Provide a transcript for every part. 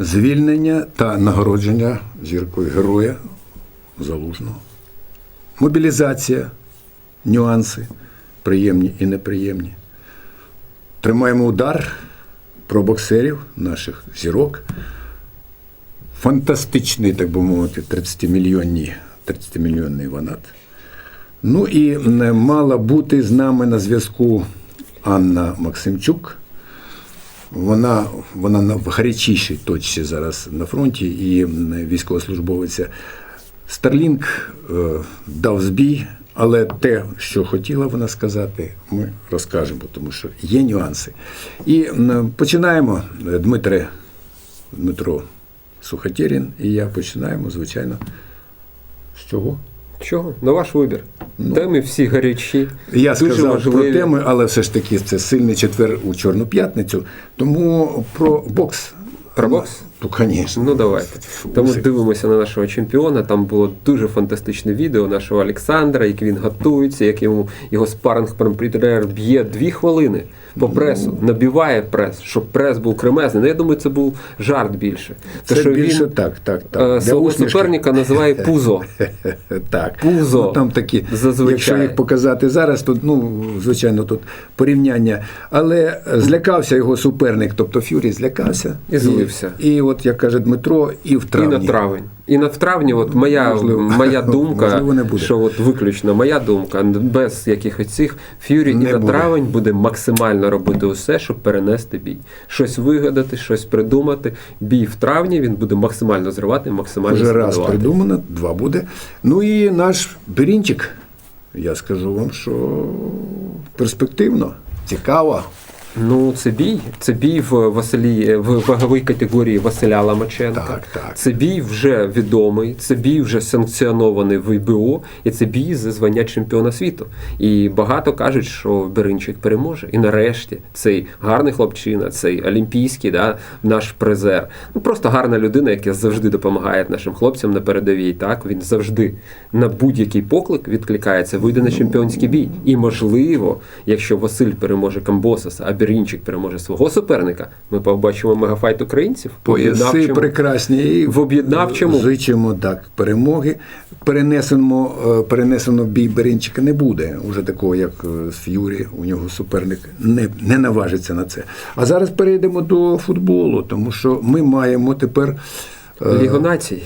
звільнення та нагородження зіркою героя залужного. Мобілізація, нюанси, приємні і неприємні. Тримаємо удар про боксерів, наших зірок. Фантастичний, так би мовити, 30-мільйонний 30-мільйонний ванат. Ну і мала бути з нами на зв'язку Анна Максимчук. Вона, вона на гарячішій точці зараз на фронті і військовослужбовиця Старлінг е, дав збій, але те, що хотіла вона сказати, ми розкажемо, тому що є нюанси. І починаємо, Дмитре, Дмитро Сухотєрін, і я починаємо, звичайно, з чого? Чого? На ваш вибір. Теми всі гарячі. Я дуже сказав важливі. про теми, але все ж таки це сильний четвер у Чорну п'ятницю. Тому про бокс. Про бокс? Ну, звісно. Ну давайте. Тому дивимося на нашого чемпіона. Там було дуже фантастичне відео нашого Олександра, як він готується, як йому його спаринг партнер б'є дві хвилини по пресу, набиває прес, щоб прес був кремезний. Ну, я думаю, це був жарт більше. Це Те, що більше він так, так, так. е, свого суперника називає пузо. Так. Пузо. Ну, там такі, Зазвичай. якщо їх показати зараз, то ну, звичайно, тут порівняння. Але злякався його суперник, тобто Фюрі злякався. І злився. І, і от, як каже Дмитро, і в І травні. на травень. І на в травні, от моя, Можливо. моя думка, Можливо, не буде. що от виключно моя думка, без якихось цих ф'юрі і на буде. травень буде максимально робити усе, щоб перенести бій. Щось вигадати, щось придумати. Бій в травні він буде максимально зривати, максимально Вже раз придумано, два буде. Ну і наш Берінчик, я скажу вам, що перспективно, цікаво. Ну, це бій. Це бій в Василі в ваговій категорії Василя Ламаченка. Так, так. Це бій вже відомий, це бій вже санкціонований в ІБО, і це бій за звання чемпіона світу. І багато кажуть, що Беринчик переможе. І нарешті цей гарний хлопчина, цей олімпійський, да, наш призер. Ну просто гарна людина, яка завжди допомагає нашим хлопцям на передовій. Так він завжди на будь-який поклик відкликається, вийде на чемпіонський бій. І можливо, якщо Василь переможе Камбосаса, а Берінчик переможе свого суперника, ми побачимо мегафайт українців. Пояси прекрасні. В об'єднавчому. Зичимо так, перемоги. Перенесено, е, перенесено бій Берінчика не буде. Уже такого, як е, з Ф'юрі, у нього суперник не, не наважиться на це. А зараз перейдемо до футболу, тому що ми маємо тепер е, націй.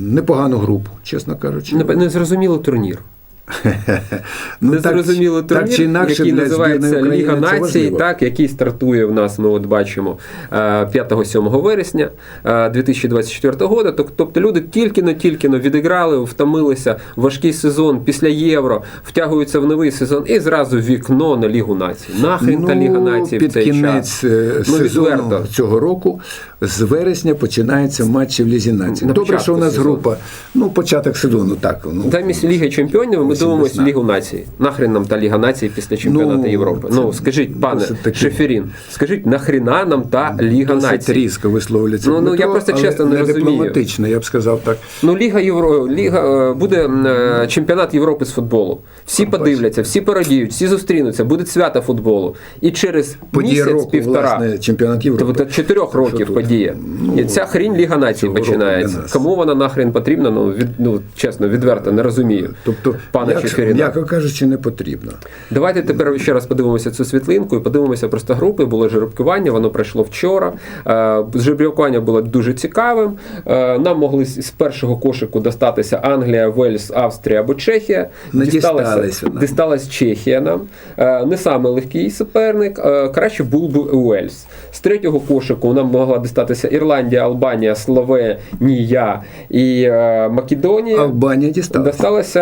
непогану групу, чесно кажучи. Не, не зрозуміло турнір. Ну, не так, зрозуміло турнір, так чи інакше який називається Ліга націй, так, який стартує в нас, ми от бачимо, е, 5-7 вересня е, 2024 року. Тоб- Тобто люди тільки-но-тільки-но відіграли, втомилися важкий сезон після євро, втягуються в новий сезон і зразу вікно на Лігу націй. Нахрін та Ліга націй в Ну, цей кінець час. е, Ну, цього року з вересня починаються матчі в Лізі націй. На Добре, що у нас сезону. група, ну, початок сезону, так. Ну, Замість Ліги Чемпіонів ми дивимося. Лігу націй. Нахрен нам та Ліга націй після чемпіонату Ну, Європи. це Ну скажіть, пане таки- Шеферін, скажіть, нахріна нам та Ліга Досить націй? різко висловлюється. Ну, ну, я просто чесно не розумію. дипломатично, я б сказав так. Ну, Ліга Євро, Ліга е, буде е, чемпіонат Європи з футболу. Всі подивляться, всі порадіють, всі зустрінуться, буде свято футболу. І через Подія місяць року, півтора. власне, чемпіонат Європи. Тобто чотирьох років подія. Ну, І ця хрінь Ліга націй починається. Кому вона нахрен потрібна? Ну, від, ну чесно, відверто не розумію. Тобто, пане як- м'яко кажучи, не потрібно. Давайте тепер ще раз подивимося цю світлинку і подивимося просто групи. Було жеребкування, воно пройшло вчора. Е, Жеребкування було дуже цікавим. Е, Нам могли з першого кошику достатися Англія, Вельс, Австрія або Чехія. Не дісталися нам. дісталась Чехія нам. Е, Не саме легкий суперник. Краще був би Уельс. З третього кошику нам могла дістатися Ірландія, Албанія, Словенія і е, Македонія. Албанія дісталася. Досталася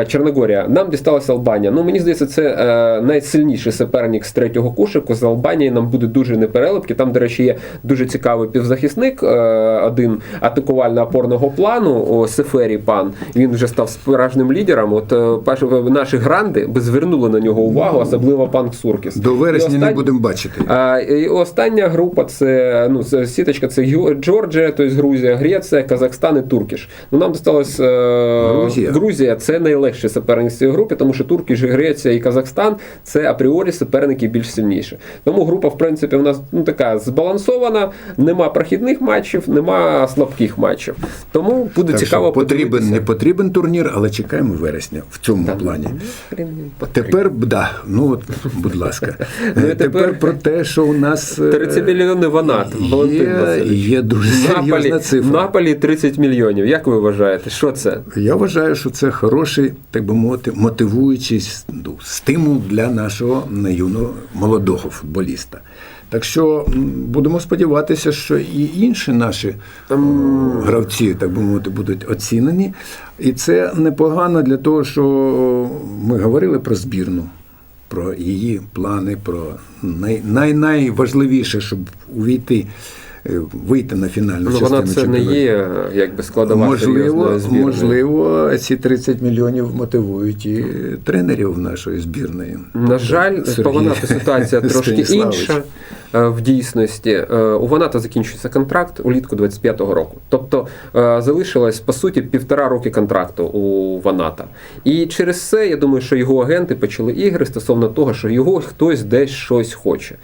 е, Чорногорія. Нам дісталася Албанія. Ну мені здається, це е, найсильніший суперник з третього кошику. З Албанії нам буде дуже непереливки. Там, до речі, є дуже цікавий півзахисник, е, один атакувально-опорного плану. О, Сефері пан. Він вже став справжнім лідером. От е, перше, наші гранди би звернули на нього увагу, особливо пан Ксуркіс. До вересня І не будемо бачити. а, і остання група це ну це сіточка, це Джорджія, тобто Грузія, Греція, Казахстан і Туркіш. Ну нам досталось е, Грузія. Грузія це найлегший суперник в цій групі, тому що Турки, ж Греція і Казахстан це апріорі суперники більш сильніші. Тому група, в принципі, у нас ну така збалансована, нема прохідних матчів, нема слабких матчів. Тому буде Так цікаво що потрібен, подивитися. не потрібен турнір, але чекаємо вересня в цьому Та, плані. ну. Тепер, да, ну от, будь ласка. Ну, тепер, тепер про те, що у нас е, 30 мільйонів ванат. Є. є дуже серйозна Наполі, цифра. Наполі 30 мільйонів. Як ви вважаєте, що це? Я вважаю, що це хороший, так би мовити, мотивуючий ну, стимул для нашого юного молодого футболіста. Так що будемо сподіватися, що і інші наші гравці, так би мовити, будуть оцінені. І це непогано для того, що ми говорили про збірну, про її плани, про най, най, найважливіше, щоб увійти, е, вийти на фінальну Ну, частину вона це не є якби складова Можливо, збірної. можливо, ці 30 мільйонів мотивують і тренерів нашої збірної. На жаль, Сергій по ситуація трошки інша е, в дійсності. Е, У Ваната закінчується контракт улітку 25-го року. Тобто е, залишилось по суті півтора роки контракту у Ваната. І через це я думаю, що його агенти почали ігри стосовно того, що його хтось десь щось хоче.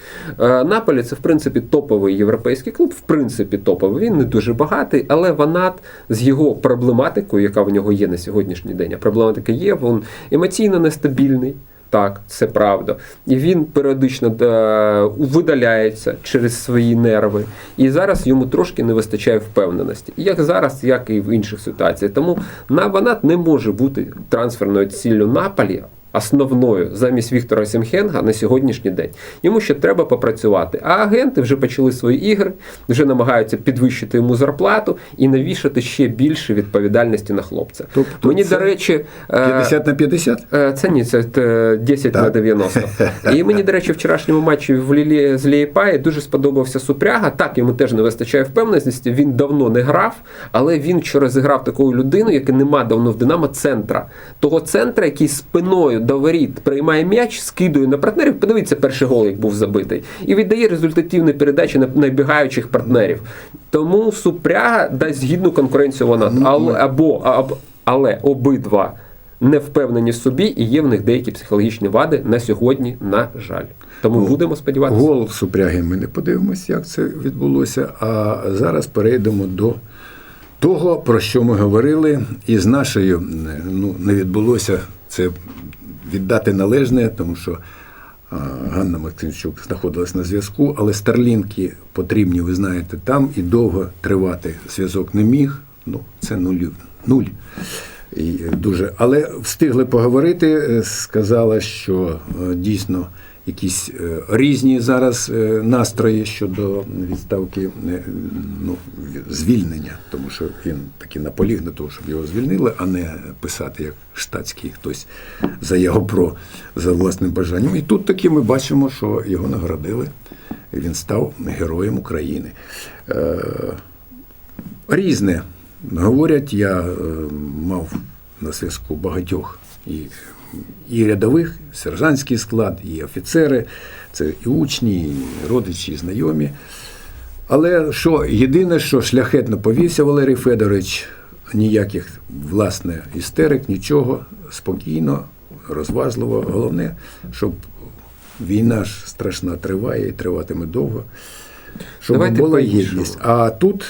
Е, Наполі це в принципі топовий європейський клуб, в принципі, топовий. Він не дуже багатий, але Ванат з його проблематикою, яка в нього є на сьогоднішній день, а проблематика є, він емоційно нестабільний. Так, це правда. І він періодично е, видаляється через свої нерви. І зараз йому трошки не вистачає впевненості. Як зараз, як і в інших ситуаціях. Тому на Ванат не може бути трансферною ціллю Наполі. Основною замість Віктора Сімхенга на сьогоднішній день йому ще треба попрацювати. А агенти вже почали свої ігри, вже намагаються підвищити йому зарплату і навішати ще більше відповідальності на хлопця. Тобто Мені до речі, е, 50 на 50? Е, Це ні, це е, 10 на Так. 90. І мені, до речі, в вчорашньому матчі в Лілі з Лієпаї дуже сподобався Супряга. Так, йому теж не вистачає впевненості. Він давно не грав, але він вчора зіграв такою людиною, яка нема давно в Динамо центра. Того центра, який спиною до воріт приймає м'яч, скидує на партнерів. Подивіться, перший гол, як був забитий, і віддає результативні передачі на найбігаючих партнерів. Тому Супряга дасть гідну конкуренцію вона. Але, або, або, але обидва не впевнені в собі і є в них деякі психологічні вади на сьогодні, на жаль. Тому будемо сподіватися. Гол Супряги ми не подивимося, як це відбулося. А зараз перейдемо до того, про що ми говорили, і з нашою ну, не відбулося це віддати належне, тому що Ганна Максимчук знаходилась на зв'язку, але старлінки потрібні, ви знаєте, там і довго тривати зв'язок не міг. Ну, це нуль. нуль. І е, дуже. Але встигли поговорити, е, сказала, що е, дійсно якісь е, різні зараз е, настрої щодо відставки е, ну, звільнення, тому що він таки наполіг на того, щоб його звільнили, а не писати як штатський хтось заяву про за власним бажанням. І тут таки ми бачимо, що його наградили. Він став героєм України. Різне говорять. Я мав на зв'язку багатьох і, і рядових, сержантський склад, і офіцери, це і учні, і родичі, і знайомі. Але що єдине, що шляхетно повівся Валерій Федорович, ніяких власне істерик, нічого, спокійно, розважливо. Головне, щоб війна ж страшна триває і триватиме довго. Щоб Давайте була єдність. А тут,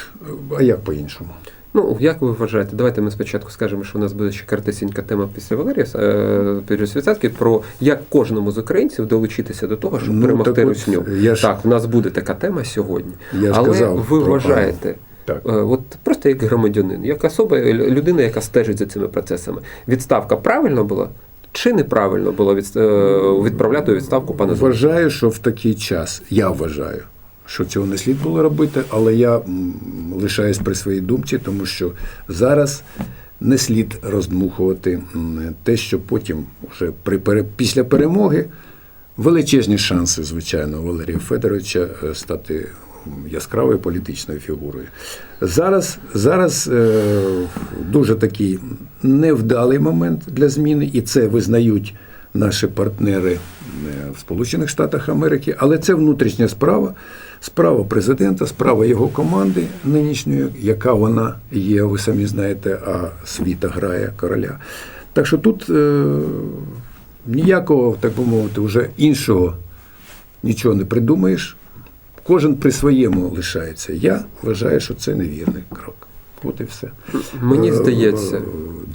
а як по-іншому? Ну, як ви вважаєте, давайте ми спочатку скажемо, що у нас буде ще картисінька тема після Валерія е, Пересвіцацький про як кожному з українців долучитися до того, щоб Ну, перемогти так русню. я ж- Так, в нас буде така тема сьогодні. Я Але казав ви про вважаєте, Так. е, от просто як громадянин, як особа, людина, яка стежить за цими процесами, відставка правильно була? Чи неправильно було від, відправляти відставку пана? Вважаю, що в такий час, я вважаю, що цього не слід було робити, але я лишаюсь при своїй думці, тому що зараз не слід роздмухувати те, що потім, вже при, після перемоги, величезні шанси, звичайно, Валерія Федоровича е, стати яскравою політичною фігурою. Зараз, зараз е, дуже такий невдалий момент для зміни, і це визнають наші партнери е, в Сполучених Штатах Америки, але це внутрішня справа, справа президента, справа його команди нинішньої, яка вона є, ви самі знаєте, а світа грає короля. Так що тут е, ніякого, так би мовити, вже іншого нічого не придумаєш. Кожен при своєму лишається. Я вважаю, що це невірний крок. От і все. Мені Е, здається,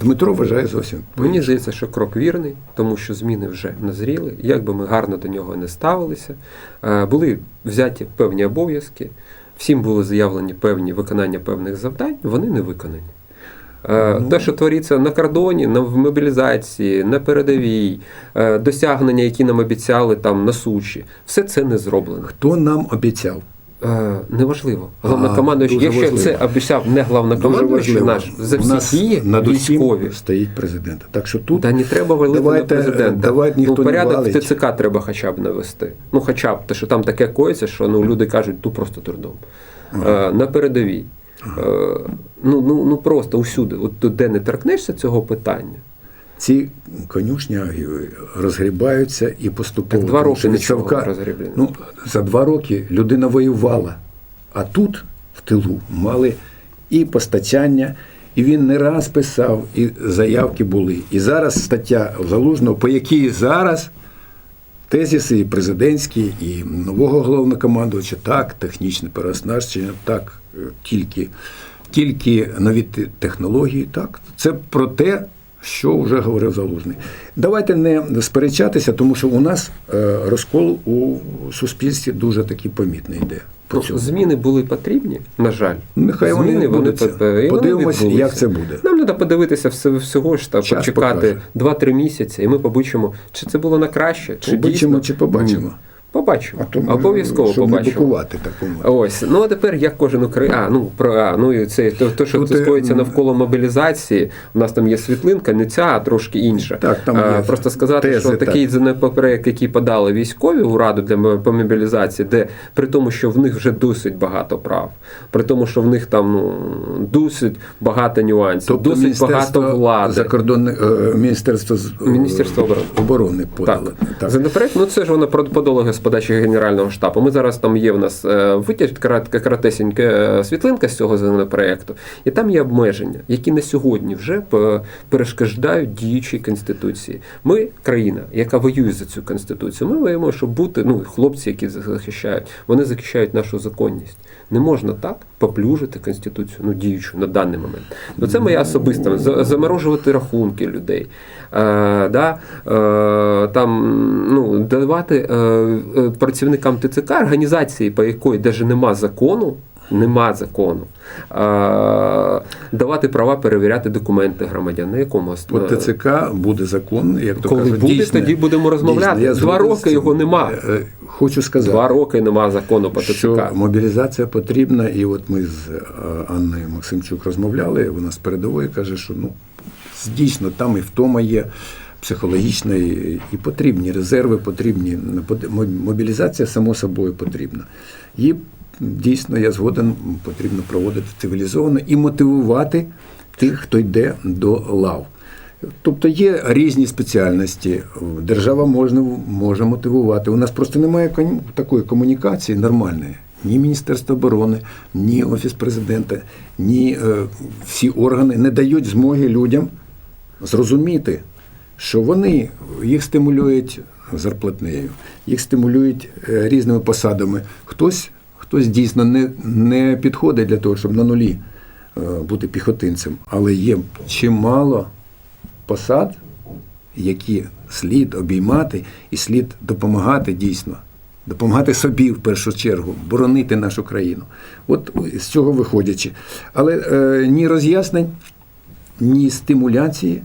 Дмитро вважає зовсім. Мені здається, що крок вірний, тому що зміни вже назріли. Як би ми гарно до нього не ставилися, е, були взяті певні обов'язки, всім були заявлені певні виконання певних завдань, вони не виконані. Е, Ну. Те, що твориться на кордоні, на в мобілізації, на передовій, досягнення, які нам обіцяли там на суші, все це не зроблено. Хто нам обіцяв? Е, неважливо. Головнокомандуючий, якщо важливо. це обіцяв не головнокомандуючий наш, за всі над військові. стоїть президент. Так що тут Та не треба валити Давайте, на президента. давайте ніхто ну, порядок в ТЦК треба хоча б навести. Ну, хоча б, те, що там таке коїться, що ну, люди кажуть, ту просто дурдом. Е, на передовій. Е, ну, ну, ну просто усюди. От де не торкнешся цього питання. Ці конюшні Агієвої розгрібаються і поступово. Так два роки від Савка- Ну, за два роки людина воювала. А тут, в тилу, мали і постачання, і він не раз писав, і заявки були. І зараз стаття Залужного, по якій зараз тезіси і президентські, і нового головнокомандувача, так, технічне переоснащення, так, е, тільки, тільки нові технології, так. Це про те, що вже говорив Залужний. Давайте не сперечатися, тому що у нас е, розкол у суспільстві дуже такий помітний йде. По Ну, цьому. зміни були потрібні, на жаль. Нехай вони Зміни відбудуться. по- і вони Подивимось, як це буде. Нам треба подивитися всього ж та Час почекати покаже. 2-3 місяці, і ми побачимо, чи це було на краще, чи Побачимо, дійсно. чи побачимо. Побачимо. Обов'язково побачимо. так. Ось, ну а тепер як кожен українець. А, ну про а, ну і це то, то що Тут, скоїться е, навколо мобілізації. У нас там є світлинка, не ця, а трошки інша. Так, там А, є Просто сказати, тези, що так. такий законопроект, який подали військові у раду для по мобілізації, де при тому, що в них вже досить багато прав, при тому, що в них там ну досить багато нюансів, досить багато влади. закордонне міністерство Міністерство оборони. оборони подало. Так. Законопроект, ну це ж воно подало з подачі Генерального штабу. Ми зараз там є в нас е, витяг, коротка, е, світлинка з цього законопроекту, і там є обмеження, які на сьогодні вже п- перешкоджають діючій конституції. Ми країна, яка воює за цю конституцію. Ми воюємо, щоб бути ну хлопці, які захищають, вони захищають нашу законність. Не можна так поплюжити конституцію, ну діючу на даний момент. Ну це моя особиста заморожувати рахунки людей. Е, да, е, там ну давати е, е, працівникам ТЦК організації, по якої навіть нема закону. Нема закону. А, давати права перевіряти документи громадян. На якому основі? ТЦК буде закон, як то Коли кажуть, буде, дійсне- тоді будемо розмовляти. дійсне. Два роки його нема. Е, е, Хочу сказати, Два роки нема закону по ТЦК. що мобілізація потрібна, і от ми з е, Анною Максимчук розмовляли, вона з передової каже, що ну дійсно там і втома є. Психологічна і і потрібні резерви, потрібні мобілізація само собою потрібна. Її дійсно я згоден потрібно проводити цивілізовано і мотивувати тих, хто йде до лав. Тобто є різні спеціальності. Держава можна, може мотивувати. У нас просто немає такої комунікації нормальної. Ні Міністерство оборони, ні Офіс президента, ні е, всі органи не дають змоги людям зрозуміти, що вони їх стимулюють зарплатнею, їх стимулюють е, різними посадами. Хтось, хтось дійсно не, не підходить для того, щоб на нулі е, бути піхотинцем, але є чимало посад, які слід обіймати і слід допомагати дійсно. Допомагати собі в першу чергу, боронити нашу країну. От з цього виходячи. Але е, ні роз'яснень, ні стимуляції,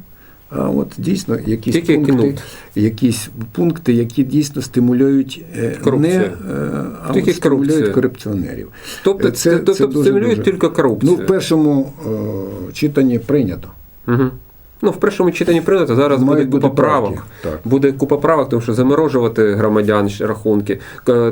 а от дійсно якісь Тільки пункти, кнут. якісь пункти, які дійсно стимулюють е, Корупцію. не е, а Тільки от стимулюють корупціонерів. Тобто, Е, це, тобто дуже- стимулюють дуже- тільки корупцію. Ну, в першому читанні прийнято. Угу. Ну, в першому читанні прийнято, зараз буде купа правок. так. Буде купа правок, тому що заморожувати громадян рахунки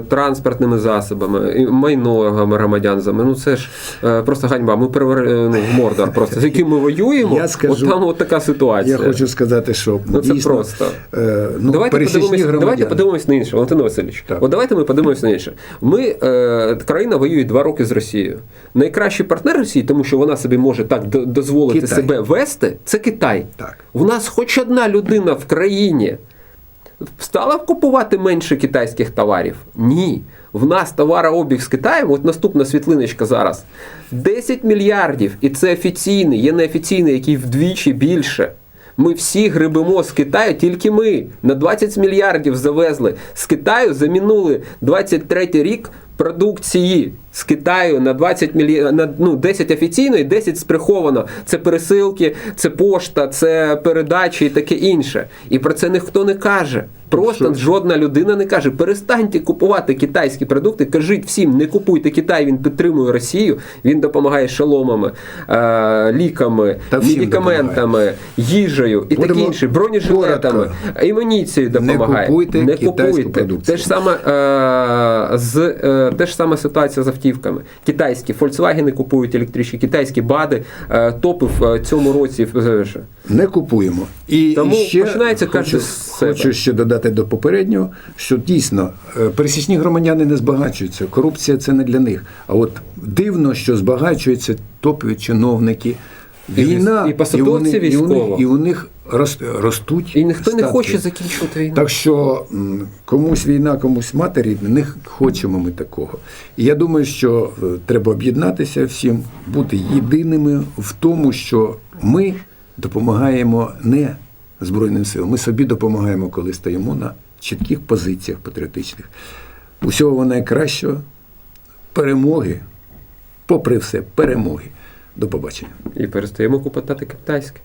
транспортними засобами, майно громадян. Ну це ж е, просто ганьба. Ми перевер... е, ну, в Мордор просто з яким ми воюємо. Я скажу- от там от така ситуація. Я хочу сказати, що Ну, це дійсно, просто. Е, ну, давайте, подивимось, давайте подивимось на інше, Валентин Васильович. Так. От давайте ми подивимося на інше. Ми, е, країна воює два роки з Росією. Найкращий партнер Росії, тому що вона собі може так до- дозволити Китай. себе вести, це Китай. Китай. Так. У нас хоч одна людина в країні стала купувати менше китайських товарів? Ні. В нас товарообіг з Китаєм, от наступна світлиночка зараз. 10 мільярдів, і це офіційний, є неофіційний, який вдвічі більше. Ми всі грибемо з Китаю, тільки ми на 20 мільярдів завезли. З Китаю замінули 23 рік продукції з Китаю на 20 мілі... на ну, 10 офіційно і 10 сприховано. Це пересилки, це пошта, це передачі і таке інше. І про це ніхто не каже. Просто жодна людина не каже: перестаньте купувати китайські продукти. Кажіть всім, не купуйте Китай, він підтримує Росію, він допомагає шоломами, е- ліками, Та медикаментами, їжею і таке інше, бронежилетами, амуніцією Не допомагає. купуйте не купуйте. Те ж саме е- з е- те ж сама ситуація з автівками. Китайські Volkswagen купують електричні, китайські БАДи е- топи в е, цьому році. Не купуємо. І Тому ще починається хочу, хочу ще додати до попереднього, що дійсно е, пересічні громадяни не збагачуються. Корупція це не для них. А от дивно, що збагачуються топові чиновники. І- Війна і посадовці і, у них, військово. і у них ростуть. І ніхто не хоче закінчувати війну. Так що комусь війна, комусь матері, не хочемо ми такого. І я думаю, що е, треба об'єднатися всім, бути єдиними в тому, що ми допомагаємо не Збройним силам, ми собі допомагаємо, коли стоїмо на чітких позиціях патріотичних. Усього найкращого, перемоги, попри все, перемоги. До побачення. І перестаємо купувати китайське.